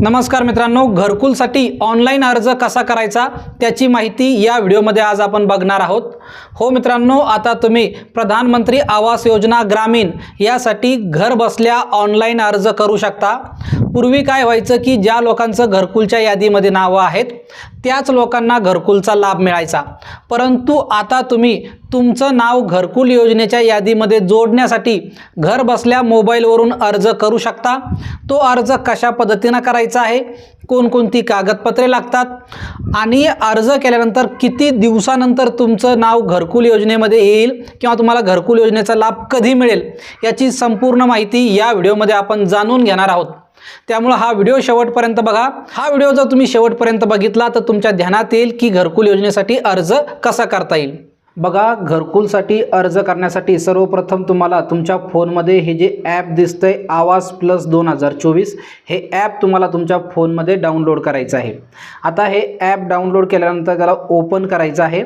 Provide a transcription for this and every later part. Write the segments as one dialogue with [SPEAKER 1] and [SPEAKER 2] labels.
[SPEAKER 1] नमस्कार मित्रांनो घरकुलसाठी ऑनलाईन अर्ज कसा करायचा त्याची माहिती या व्हिडिओमध्ये आज आपण बघणार आहोत. हो मित्रांनो आता तुम्ही प्रधानमंत्री आवास योजना ग्रामीण यासाठी घर बसल्या ऑनलाईन अर्ज करू शकता. पूर्वी काय व्हायचं की ज्या लोकांचं घरकुलच्या यादीमध्ये नावं आहेत त्याच लोकांना घरकुलचा लाभ मिळायचा. परंतु आता तुम्ही तुमचं नाव घरकुल योजनेच्या यादीमध्ये जोडण्यासाठी घर बसल्या मोबाईलवरून अर्ज करू शकता. तो अर्ज कशा पद्धतीनं करायचा आहे कोणकोणती कागदपत्रे लागतात? आणि अर्ज केल्यानंतर किती दिवसानंतर तुमचं नाव घरकुल योजनेमध्ये येईल किंवा तुम्हाला घरकुल योजनेचा लाभ कधी मिळेल याची संपूर्ण माहिती या व्हिडिओमध्ये आपण जाणून घेणार आहोत. त्यामुळं हा व्हिडिओ शेवटपर्यंत बघा. हा व्हिडिओ जर तुम्ही शेवटपर्यंत बघितला तर तुमच्या ध्यानात येईल की घरकुल योजनेसाठी अर्ज कसा करता येईल. बघा घरकुलसाठी अर्ज करण्यासाठी सर्वप्रथम तुम्हाला तुमच्या फोनमध्ये हे जे ॲप दिसतंय आवाज प्लस दोन हजार चोवीस हे ॲप तुम्हाला तुमच्या फोनमध्ये डाउनलोड करायचं आहे. आता हे ॲप डाउनलोड केल्यानंतर त्याला ओपन करायचं आहे.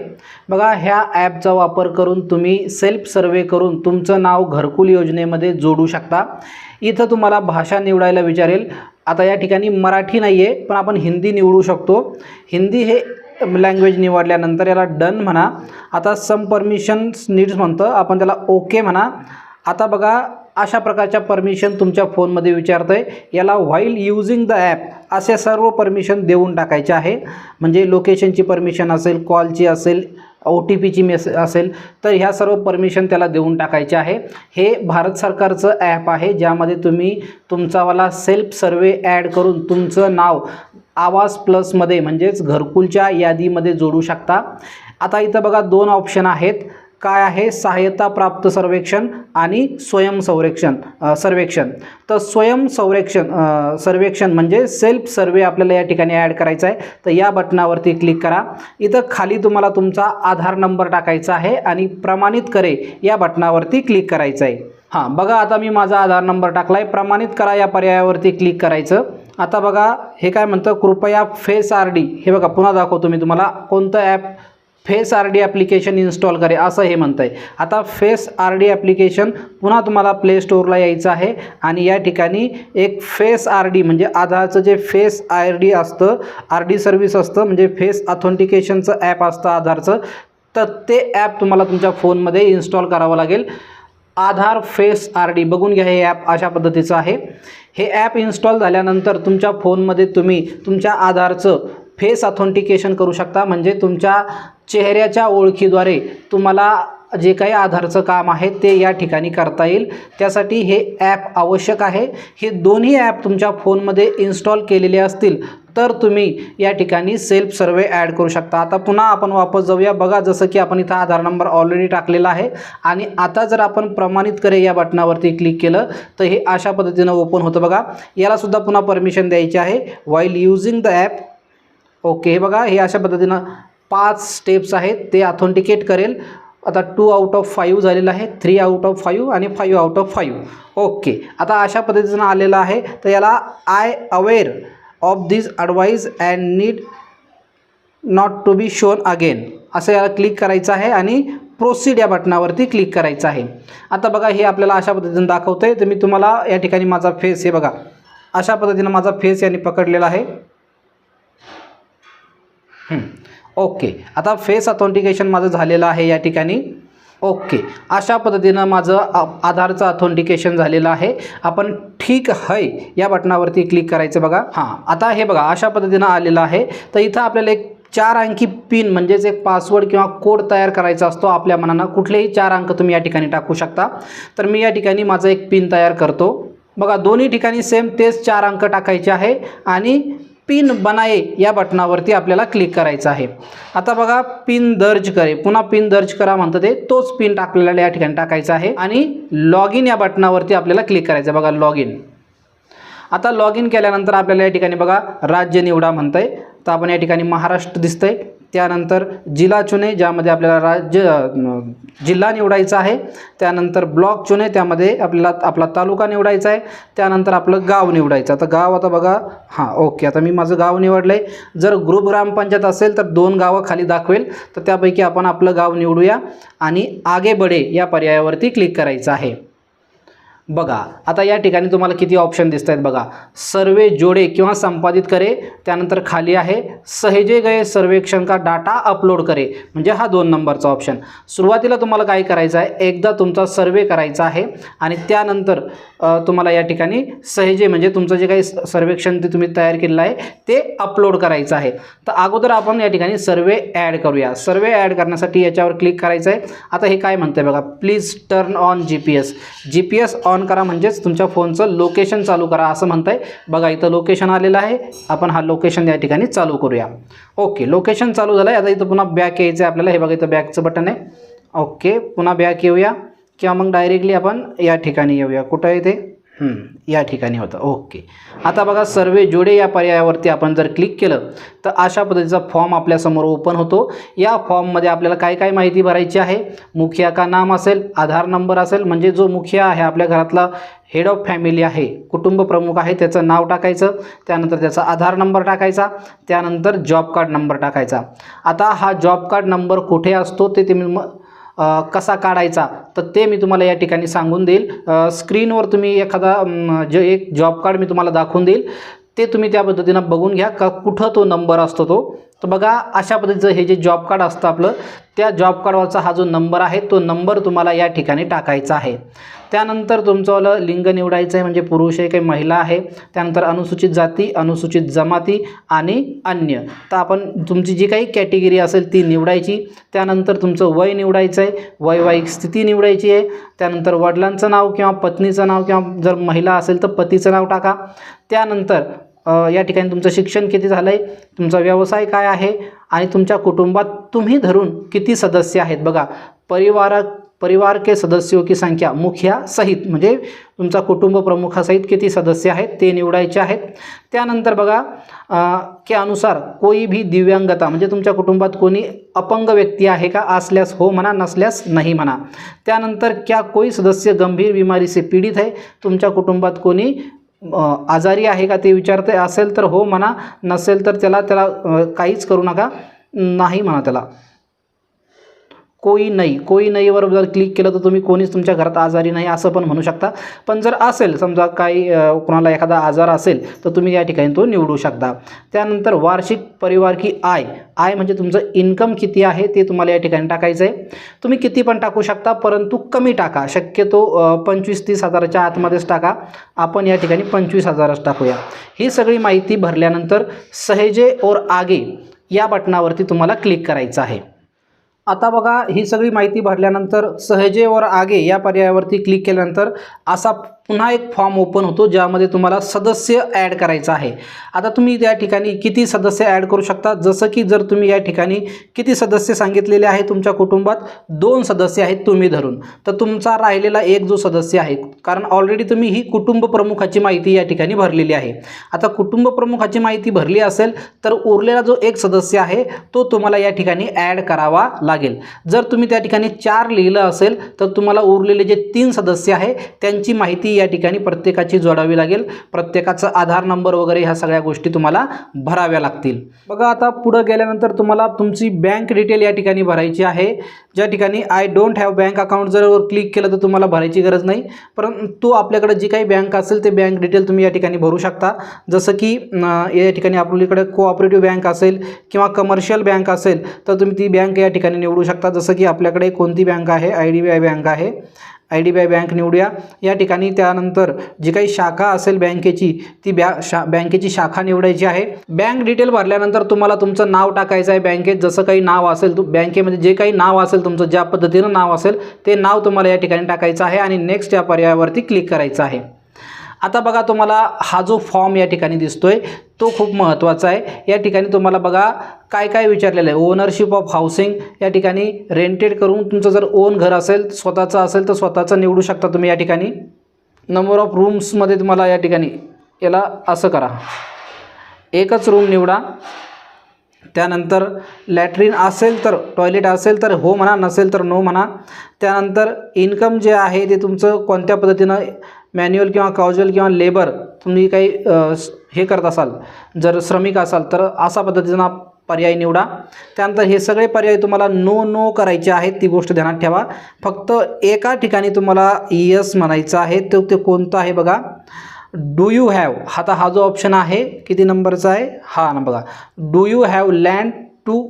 [SPEAKER 1] बघा ह्या ॲपचा वापर करून तुम्ही सेल्फ सर्वे करून तुमचं नाव घरकुल योजनेमध्ये जोडू शकता. इथं तुम्हाला भाषा निवडायला विचारेल. आता या ठिकाणी मराठी नाही आहे पण आपण हिंदी निवडू शकतो. हिंदी हे लँग्वेज निवडल्यानंतर याला डन म्हणा. आता सम परमिशन्स नीड्स म्हणतं. आपण त्याला ओके म्हणा. आता बघा अशा प्रकारच्या परमिशन तुमच्या फोनमध्ये विचारतं आहे याला व्हाईल यूजिंग द ॲप असे सर्व परमिशन देऊन टाकायचे आहे. म्हणजे लोकेशनची परमिशन असेल कॉलची असेल ओ टी पीची मेस असेल तर ह्या सर्व परमिशन त्याला देऊन टाकायचे आहे. हे भारत सरकारचं ॲप आहे. ज्यामध्ये तुम्ही तुमचावाला सेल्फ सर्वे ॲड करून तुमचं नाव आवाज प्लसमध्ये म्हणजेच घरकुलच्या यादीमध्ये जोडू शकता. आता इथं बघा दोन ऑप्शन आहेत. काय आहे? सहाय्यता प्राप्त सर्वेक्षण आणि स्वयं संरक्षण सर्वेक्षण. तर स्वयं संरक्षण सर्वेक्षण म्हणजे सेल्फ सर्वे आपल्याला या ठिकाणी ॲड करायचा आहे. तर या बटनावरती क्लिक करा. इथं खाली तुम्हाला तुमचा आधार नंबर टाकायचा आहे आणि प्रमाणित करे या बटनावरती क्लिक करायचं आहे. हां बघा आता मी माझा आधार नंबर टाकला आहे प्रमाणित करा या पर्यायावरती क्लिक करायचं. आता बघा हे काय म्हणतं? कृपया फेस आर डी. हे बघा पुन्हा दाखवतो मी तुम्हाला. कोणतं app face R D application install करे असं हे म्हणतं आहे आता फेस आर डी ॲप्लिकेशन पुन्हा तुम्हाला प्ले स्टोअरला यायचं आहे. आणि या ठिकाणी एक फेस आर डी म्हणजे आधारचं जे फेस आर डी असतं आर डी सर्व्हिस असतं म्हणजे फेस ऑथेंटिकेशनचं ॲप असतं आधारचं तर ते ॲप तुम्हाला तुमच्या फोनमध्ये इन्स्टॉल करावं लागेल. आधार फेस आर डी बघून घ्या हे ॲप अशा पद्धतीचं आहे. हे ॲप इन्स्टॉल झाल्यानंतर तुमच्या फोनमध्ये तुम्ही तुमच्या आधारचं फेस ऑथेंटिकेशन करू शकता. म्हणजे तुमच्या चेहऱ्याच्या ओळखीद्वारे तुम्हाला जे काही आधारचं काम आहे ते या ठिकाणी करता येईल. त्यासाठी हे ॲप आवश्यक आहे. हे दोन्ही ॲप तुमच्या फोनमध्ये इन्स्टॉल केलेले असतील तर तुम्ही या ठिकाणी सेल्फ सर्वे ॲड करू शकता. आता पुन्हा आपण वापस जाऊया. बघा जसं की आपण इथं आधार नंबर ऑलरेडी टाकलेला आहे. आणि आता जर आपण प्रमाणित करे या बटनावरती क्लिक केलं तर हे अशा पद्धतीनं ओपन होतं बघा. यालासुद्धा पुन्हा परमिशन द्यायची आहे. While using the app okay हे बघा हे अशा पद्धतीनं पाच स्टेप्स आहेत. ते ऑथेंटिकेट करेल. आता टू आउट ऑफ फाईव्ह झालेलं आहे थ्री आउट ऑफ फाईव्ह आणि five out of five okay आता अशा पद्धतीनं आलेलं आहे. तर याला I aware of this advise and need not to be shown again असं याला क्लिक करायचं आहे आणि प्रोसीड या बटनावरती क्लिक करायचं आहे. आता बघा हे आपल्याला अशा पद्धतीनं दाखवतं आहे तर मी तुम्हाला या ठिकाणी माझा फेस हे बघा. अशा पद्धतीनं माझा फेस यांनी पकडलेला आहे. ओके. आता फेस ऑथेंटिकेशन माझं झालेलं आहे या ठिकाणी. ओके. अशा पद्धतीनं माझं आ आधारचं ऑथेंटिकेशन झालेलं आहे. आपण ठीक है या बटनावरती क्लिक करायचं बघा. हां. आता हे बघा अशा पद्धतीनं आलेलं आहे. तर इथं आपल्याला एक चार अंकी पिन म्हणजेच एक पासवर्ड किंवा कोड तयार करायचा असतो आपल्या मनानं. कुठलेही चार अंक तुम्ही या ठिकाणी टाकू शकता. तर मी या ठिकाणी माझं एक पिन तयार करतो. बघा दोन्ही ठिकाणी सेम तेच चार अंक टाकायचे आहे. आणि पिन बनाये या बटनावरती आपल्याला क्लिक करायचं आहे. आता बघा पिन दर्ज करे. पुन्हा पिन दर्ज करा म्हणतं ते. तोच पिन टाकलेला या ठिकाणी टाकायचा आहे. आणि लॉग इन या बटनावरती आपल्याला क्लिक करायचं आहे. बघा लॉग इन आता लॉग इन केल्यानंतर आपल्याला या ठिकाणी बघा राज्य निवडा म्हणतं आहे तर आपण या ठिकाणी महाराष्ट्र दिसतंय. त्यानंतर जिल्हा चुने ज्यामध्ये आपल्याला राज्य जिल्हा निवडायचा आहे. त्यानंतर ब्लॉक चुने त्यामध्ये आपल्याला आपला तालुका निवडायचा आहे. त्यानंतर आपलं गाव निवडायचं. आता गाव आता बघा. हां ओके. आता मी माझं गाव निवडलं आहे जर ग्रुप ग्रामपंचायत असेल तर दोन गावं खाली दाखवेल. तर त्यापैकी आपण आपलं गाव निवडूया आणि आगे बडे या पर्यायावरती क्लिक करायचं आहे. बघा आता या ठिकाणी तुम्हाला किती ऑप्शन दिसत आहेत बघा. सर्वे जोडे किंवा संपादित करे त्यानंतर खाली आहे सहेजे गए सर्वेक्षण का डाटा अपलोड करे म्हणजे हा दोन नंबरचा ऑप्शन सुरुवातीला तुम्हाला काय करायचं आहे एकदा तुमचा सर्वे करायचा आहे आणि त्यानंतर तुम्हाला या ठिकाणी सहेजे म्हणजे तुमचं जे काही स- सर्वेक्षण ते तुम्ही तयार केलेलं आहे ते अपलोड करायचं आहे. तर अगोदर आपण या ठिकाणी सर्वे ॲड करूया. सर्वे ॲड करण्यासाठी याच्यावर क्लिक करायचं आहे आता हे काय म्हणतं बघा please turn on G P S G P S on करा म्हणजेच तुमच्या फोनचं लोकेशन चालू करा असं म्हणतंय. बघा इथं लोकेशन आलेलं आहे. आपण हा लोकेशन या ठिकाणी चालू करूया. ओके लोकेशन चालू झालं आहे आता इथं पुन्हा बॅक यायचं आहे आपल्याला. हे बघा इथं बॅकचं बटन आहे. ओके पुन्हा बॅक येऊया. किंवा मग डायरेक्टली आपण या ठिकाणी येऊया. कुठं आहे ते? या ठिकाणी होतं. ओके. आता बघा सर्वे जोडे या पर्यायावरती आपण जर क्लिक केलं तर अशा पद्धतीचा फॉर्म आपल्यासमोर ओपन होतो. या फॉर्ममध्ये आपल्याला काय काय माहिती भरायची आहे? मुखिया का नाम असेल आधार नंबर असेल म्हणजे जो मुखिया आहे आपल्या घरातला हेड ऑफ फॅमिली आहे कुटुंब प्रमुख आहे त्याचं नाव टाकायचं त्यानंतर त्याचा आधार नंबर टाकायचा त्यानंतर जॉब कार्ड नंबर टाकायचा. आता हा जॉब कार्ड नंबर कुठे असतो ते तुम्ही कसा काढायचा तर ते मी तुम्हाला या ठिकाणी सांगून देईल. स्क्रीनवर तुम्ही एखादा जे एक जॉब कार्ड मी तुम्हाला दाखवून देईल. ते तुम्ही त्या पद्धतीनं बघून घ्या का कुठं तो नंबर असतो तो. तर बघा अशा पद्धतीचं हे जे जॉब कार्ड असतं आपलं त्या जॉब कार्डवरचा हा जो नंबर आहे तो नंबर तुम्हाला या ठिकाणी टाकायचा आहे. त्यानंतर तुमचं लिंग निवडायचं आहे म्हणजे पुरुष आहे काही महिला आहे त्यानंतर अनुसूचित जाती अनुसूचित जमाती आणि अन्य. तर आपण तुमची जी काही कॅटेगरी असेल ती निवडायची. त्यानंतर तुमचं वय निवडायचं आहे वैवाहिक स्थिती निवडायची आहे. त्यानंतर वडिलांचं नाव किंवा पत्नीचं नाव किंवा जर महिला असेल तर पतीचं नाव टाका. त्यानंतर या ठिकाणी तुमचं शिक्षण किती झालं आहे तुमचा व्यवसाय काय आहे आणि तुमच्या कुटुंबात तुम्ही धरून किती सदस्य आहेत? बघा परिवारा परिवार के सदस्यों की संख्या मुखिया सहित म्हणजे तुमचा कुटुंब प्रमुखासहित किती सदस्य आहेत ते निवडायचे आहेत. त्यानंतर बघा के अनुसार कोई भी दिव्यांगता म्हणजे तुमच्या कुटुंबात कोणी अपंग व्यक्ती आहे का? असल्यास हो म्हणा नसल्यास नाही म्हणा. त्यानंतर क्या कोई सदस्य गंभीर बीमारी से पीडित आहे तुमच्या कुटुंबात कोणी आजारी आहे का ते विचारते असेल तर हो म्हणा नसेल तर त्याला त्याला काहीच करू नका. नाही म्हणा त्याला. कोई नाही कोई नाहीवर जर क्लिक केलं तर तुम्ही कोणीच तुमच्या घरात आजारी नाही असं पण म्हणू शकता. पण जर असेल समजा काही कोणाला एखादा आजार असेल तर तुम्ही या ठिकाणी तो निवडू शकता. त्यानंतर वार्षिक परिवार की आय आय म्हणजे तुमचं इन्कम किती आहे ते तुम्हाला या ठिकाणी टाकायचं आहे तुम्ही किती पण टाकू शकता परंतु कमी टाका. शक्यतो पंचवीस तीस हजाराच्या आतमध्येच टाका. आपण या ठिकाणी पंचवीस हजारच टाकूया. ही सगळी माहिती भरल्यानंतर सहेजे और आगे या बटनावरती तुम्हाला क्लिक करायचं आहे. आता बघा ही सगळी माहिती भरल्यानंतर सहजेवर आगे या पर्यायावरती क्लिक केल्यानंतर असा पुन्हा एक फॉर्म ओपन होतो ज्यामध्ये तुम्हाला सदस्य ॲड करायचं आहे. आता तुम्ही त्या ठिकाणी किती सदस्य ॲड करू शकता? जसं की जर तुम्ही या ठिकाणी किती सदस्य सांगितलेले आहे तुमच्या कुटुंबात? दोन सदस्य आहेत तुम्ही धरून. तर तुमचा राहिलेला एक जो सदस्य आहे कारण ऑलरेडी तुम्ही ही कुटुंब प्रमुखाची माहिती या ठिकाणी भरलेली आहे. आता कुटुंब प्रमुखाची माहिती भरली असेल तर उरलेला जो एक सदस्य आहे तो तुम्हाला या ठिकाणी ॲड करावा लागेल. जर तुम्ही त्या ठिकाणी चार लिहिलं असेल तर तुम्हाला उरलेले जे तीन सदस्य आहे त्यांची माहिती या ठिकाणी प्रत्येकाची जोडावी लागेल. प्रत्येकाचा आधार नंबर वगैरे ह्या सगळ्या गोष्टी तुम्हाला भराव्या लागतील. बघा आता पुढं गेल्यानंतर तुम्हाला तुमची बँक डिटेल या ठिकाणी भरायची आहे. ज्या ठिकाणी I don't have bank account जर क्लिक केलं तर तुम्हाला भरायची गरज नाही. परंतु आपल्याकडे जी काही बँक असेल ते बँक डिटेल तुम्ही या ठिकाणी भरू शकता. जसं की या ठिकाणी आपल्याकडे कोऑपरेटिव्ह बँक असेल किंवा कमर्शियल बँक असेल तर तुम्ही ती बँक या ठिकाणी निवडू शकता. जसं की आपल्याकडे कोणती बँक आहे? I D B I bank आहे. I D B I bank निवडूया. या ठिकाणी त्यानंतर जी काही शाखा असेल बँकेची ती बॅ शा बँकेची शाखा निवडायची आहे. बँक डिटेल भरल्यानंतर तुम्हाला तुमचं नाव टाकायचं आहे बँकेत. जसं काही नाव असेल तू बँकेमध्ये जे काही नाव असेल तुमचं ज्या पद्धतीनं नाव असेल ते नाव तुम्हाला या ठिकाणी टाकायचं आहे आणि नेक्स्ट या पर्यायावरती क्लिक करायचं आहे. आता बघा तुम्हाला हा जो फॉर्म या ठिकाणी दिसतोय तो खूप महत्त्वाचा आहे. या ठिकाणी तुम्हाला बघा काय काय विचारलेलं आहे. ओनरशिप ऑफ हाऊसिंग या ठिकाणी रेंटेड करून तुमचं जर ओन घर असेल स्वतःचं असेल तर स्वतःचं निवडू शकता तुम्ही या ठिकाणी. नंबर ऑफ रूम्समध्ये तुम्हाला या ठिकाणी याला असं करा. एकच रूम निवडा. त्यानंतर लॅट्रिन असेल तर टॉयलेट असेल तर हो म्हणा नसेल तर नो म्हणा. त्यानंतर इन्कम जे आहे ते तुमचं कोणत्या पद्धतीनं मॅन्युअल किंवा काउज्युअल किंवा लेबर तुम्ही काही हे करत असाल जर श्रमिक असाल तर असा पद्धतीनं पर्याय निवडा. त्यानंतर हे सगळे पर्याय तुम्हाला नो नो करायचे आहेत ती गोष्ट ध्यानात ठेवा. फक्त एका ठिकाणी तुम्हाला यस म्हणायचं आहे तो ते कोणतं आहे बघा. डू यू हॅव आता हा जो ऑप्शन आहे किती नंबरचा आहे? हा ना बघा. Do you have land to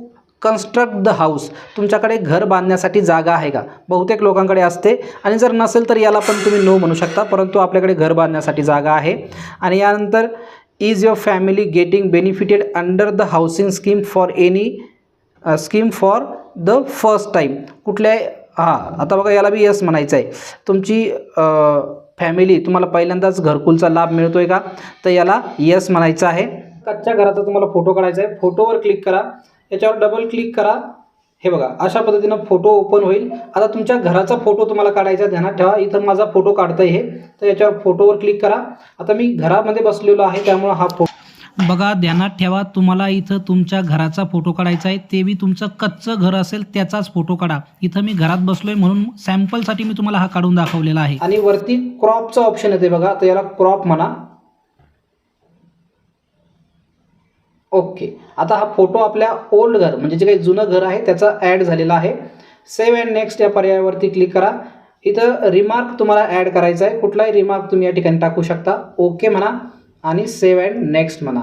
[SPEAKER 1] construct the house तुमच्याकडे घर बांधण्यासाठी जागा आहे का? बहुतेक लोकांकडे असते. आणि जर नसेल तर याला पण तुम्ही नो म्हणू शकता. परंतु आपल्याकडे घर बांधण्यासाठी जागा आहे. आणि यानंतर is your family getting benefited under the housing scheme for any scheme for the first time कुठल्या हां आता बघा याला बी यस म्हणायचं आहे तुमची uh, फॅमिली तुम्हाला पहिल्यांदाच घरकुलचा लाभ मिळतो आहे का? तर याला यस म्हणायचं आहे. कच्च्या घराचा तुम्हाला फोटो काढायचा आहे. फोटोवर क्लिक करा. याच्यावर डबल क्लिक करा. हे बघा अशा पद्धतीनं फोटो ओपन होईल. आता तुमच्या घराचा फोटो तुम्हाला काढायचा ध्यानात ठेवा. इथं माझा फोटो काढता हे. तर याच्यावर फोटोवर क्लिक करा. आता मी घरामध्ये बसलेलो आहे त्यामुळं हा फोटो बघा ध्यानात ठेवा. तुम्हाला इथं तुमच्या घराचा फोटो काढायचा आहे. ते बी तुमचं कच्चं घर असेल त्याचाच फोटो काढा. इथं मी घरात बसलोय म्हणून सॅम्पलसाठी मी तुम्हाला हा काढून दाखवलेला आहे. आणि वरती क्रॉपचं ऑप्शन येते बघा. तर याला क्रॉप म्हणा. ओके. आता हा फोटो आपल्या ओल्ड घर म्हणजे जे काही जुनं घर आहे त्याचा ॲड झालेला आहे. सेव्ह अँड नेक्स्ट या पर्यायावरती क्लिक करा. इथं रिमार्क तुम्हाला ॲड करायचा आहे. कुठलाही रिमार्क तुम्ही या ठिकाणी टाकू शकता. ओके म्हणा आणि सेव्ह अँड नेक्स्ट म्हणा.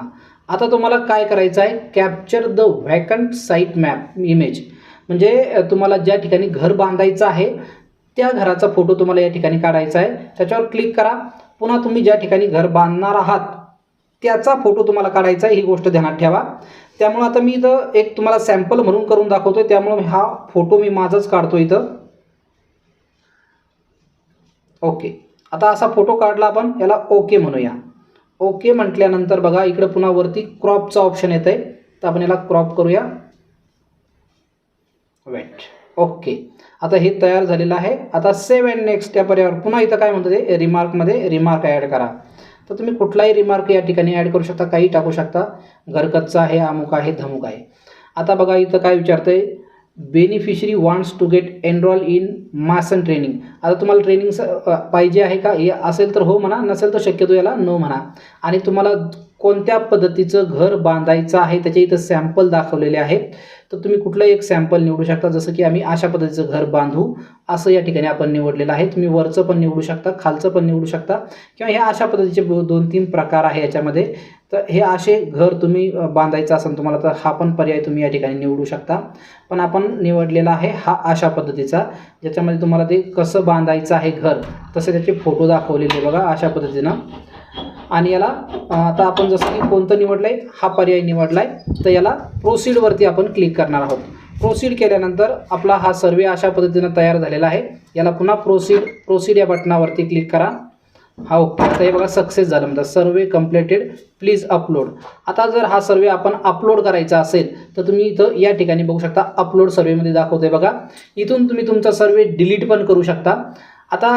[SPEAKER 1] आता तुम्हाला काय करायचं आहे? Capture the vacant site map image म्हणजे तुम्हाला ज्या ठिकाणी घर बांधायचं आहे त्या घराचा फोटो तुम्हाला या ठिकाणी काढायचा आहे. त्याच्यावर क्लिक करा. पुन्हा तुम्ही ज्या ठिकाणी घर बांधणार आहात त्याचा फोटो तुम्हाला काढायचा आहे ही गोष्ट ध्यानात ठेवा. त्यामुळं आता मी इथं एक तुम्हाला सॅम्पल म्हणून करून दाखवतो त्यामुळं हा फोटो मी माझाच काढतो इथं. ओके. आता असा फोटो काढला आपण याला ओके म्हणूया. ओके म्हटल्यानंतर बघा इकडे पुन्हा वरती क्रॉपचा ऑप्शन येत आहे तर आपण याला क्रॉप करूया. Wait okay. आता हे तयार झालेलं आहे. आता सेव्ह अँड नेक्स्ट या पर्यावर पुन्हा इथं काय म्हणतं ते? रिमार्कमध्ये रिमार्क ॲड करा. तर तुम्ही कुठलाही रिमार्क या ठिकाणी ॲड करू शकता काही टाकू शकता. घरकच्चा आहे अमुक आहे धमुक आहे. आता बघा इथं काय विचारतं आहे beneficiary wants to get enrol in mason training आता तुम्हाला ट्रेनिंग पाहिजे आहे का? हे असेल तर हो म्हणा नसेल तर शक्यतो याला नो म्हणा. आणि तुम्हाला कोणत्या पद्धतीचं घर बांधायचं आहे त्याचे इथं सॅम्पल दाखवलेले आहेत तर तुम्ही कुठलंही एक सॅम्पल निवडू शकता जसं की आम्ही अशा पद्धतीचं घर बांधू असं या ठिकाणी आपण निवडलेलं आहे. तुम्ही वरचं पण निवडू शकता खालचं पण निवडू शकता किंवा ह्या अशा पद्धतीचे दोन तीन प्रकार आहे याच्यामध्ये. तर हे असे घर तुम्ही बांधायचं असेल तुम्हाला तर हा पण पर्याय तुम्ही या ठिकाणी निवडू शकता. पण आपण निवडलेला आहे हा अशा पद्धतीचा ज्याच्यामध्ये तुम्हाला ते कसं बांधायचं आहे घर तसे त्याचे फोटो दाखवलेले बघा अशा पद्धतीनं. आणि याला आता आपण जसं की कोणतं निवडलं आहे हा पर्याय निवडला आहे तर याला प्रोसीडवरती आपण क्लिक करणार आहोत. प्रोसीड केल्यानंतर आपला हा सर्वे अशा पद्धतीनं तयार झालेला आहे. याला पुन्हा प्रोसीड प्रोसीड या बटनावरती क्लिक करा. हा ओके. आता हे बघा सक्सेस झालं. म्हणतात सर्वे कम्प्लिटेड प्लीज अपलोड आता जर हा सर्वे आपण अपलोड करायचा असेल तर तुम्ही इथं या ठिकाणी बघू शकता अपलोड सर्वेमध्ये दाखवतोय बघा. इथून तुम्ही तुमचा सर्वे डिलीट पण करू शकता. आता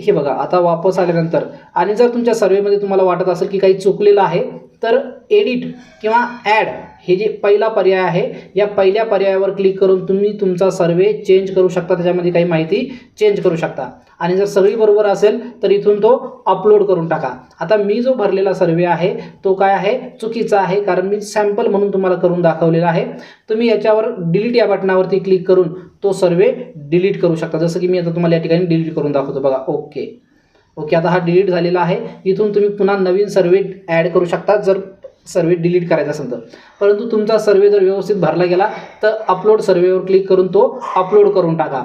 [SPEAKER 1] हे बघा आता वापस आल्यानंतर आणि जर तुमच्या सर्वेमध्ये तुम्हाला वाटत असेल की काही चुकलेलं आहे तर एडिट किंवा ॲड हे जे पहिला पर्याय आहे या पहिल्या पर्यायावर क्लिक करून तुम्ही तुमचा सर्वे चेंज करू शकता. त्याच्यामध्ये काही माहिती चेंज करू शकता. आणि जर सगळी बरोबर असेल तर इथून तो अपलोड करून टाका. आता मी जो भरलेला सर्वे आहे तो काय आहे? चुकीचा आहे कारण मी सॅम्पल म्हणून तुम्हाला करून दाखवलेला आहे. तुम्ही याच्यावर डिलीट या बटनावरती क्लिक करून तो सर्वे डिलीट करू शकता. जसं की मी आता तुम्हाला या ठिकाणी डिलीट करून दाखवतो. बघा ओके ओके आता हा डिलीट झालेला आहे. इथून तुम्ही पुन्हा नवीन सर्वे ॲड करू शकता जर सर्वे डिलीट करायचा असेल तर. परंतु तुमचा सर्वे जर व्यवस्थित भरला गेला तर अपलोड सर्वेवर क्लिक करून तो अपलोड करून टाका.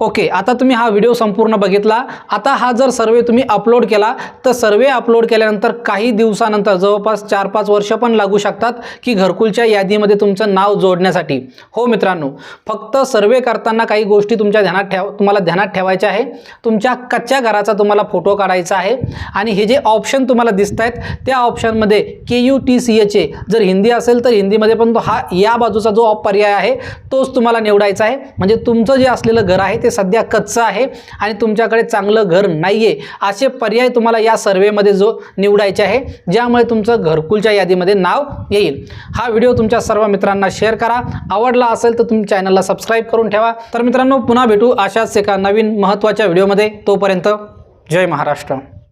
[SPEAKER 1] ओके आता तुम्ही हा व्हिडिओ संपूर्ण बघितला. आता हा जर सर्वे तुम्ही अपलोड केला तर सर्वे अपलोड केल्यानंतर काही दिवसानंतर जवळपास चार पाच वर्ष पण लागू शकतात की घरकुलच्या यादीमध्ये तुमचं नाव जोडण्यासाठी. हो मित्रांनो फक्त सर्वे करताना काही गोष्टी तुमच्या ध्यानात ठेव तुम्हाला ध्यानात ठेवायच्या आहे. तुमच्या कच्च्या घराचा तुम्हाला फोटो काढायचा आहे. आणि हे जे ऑप्शन तुम्हाला दिसत आहेत त्या ऑप्शनमध्ये K U T C H A जर हिंदी असेल तर हिंदीमध्ये पण तो हा या बाजूचा जो पर्याय आहे तोच तुम्हाला निवडायचा आहे. म्हणजे तुमचं जे असलेलं घर आहे ते सध्या कच्चं आहे आणि तुमच्याकडे चांगलं घर नाही आहे असे पर्याय तुम्हाला या सर्वेमध्ये जो निवडायचे आहे ज्यामुळे तुमचं घरकुलच्या यादीमध्ये नाव येईल. हा व्हिडिओ तुमच्या सर्व मित्रांना शेअर करा. आवडला असेल तर तुम्ही चॅनलला सबस्क्राईब करून ठेवा. तर मित्रांनो पुन्हा भेटू अशाच एका नवीन महत्त्वाच्या व्हिडिओमध्ये तोपर्यंत जय महाराष्ट्र.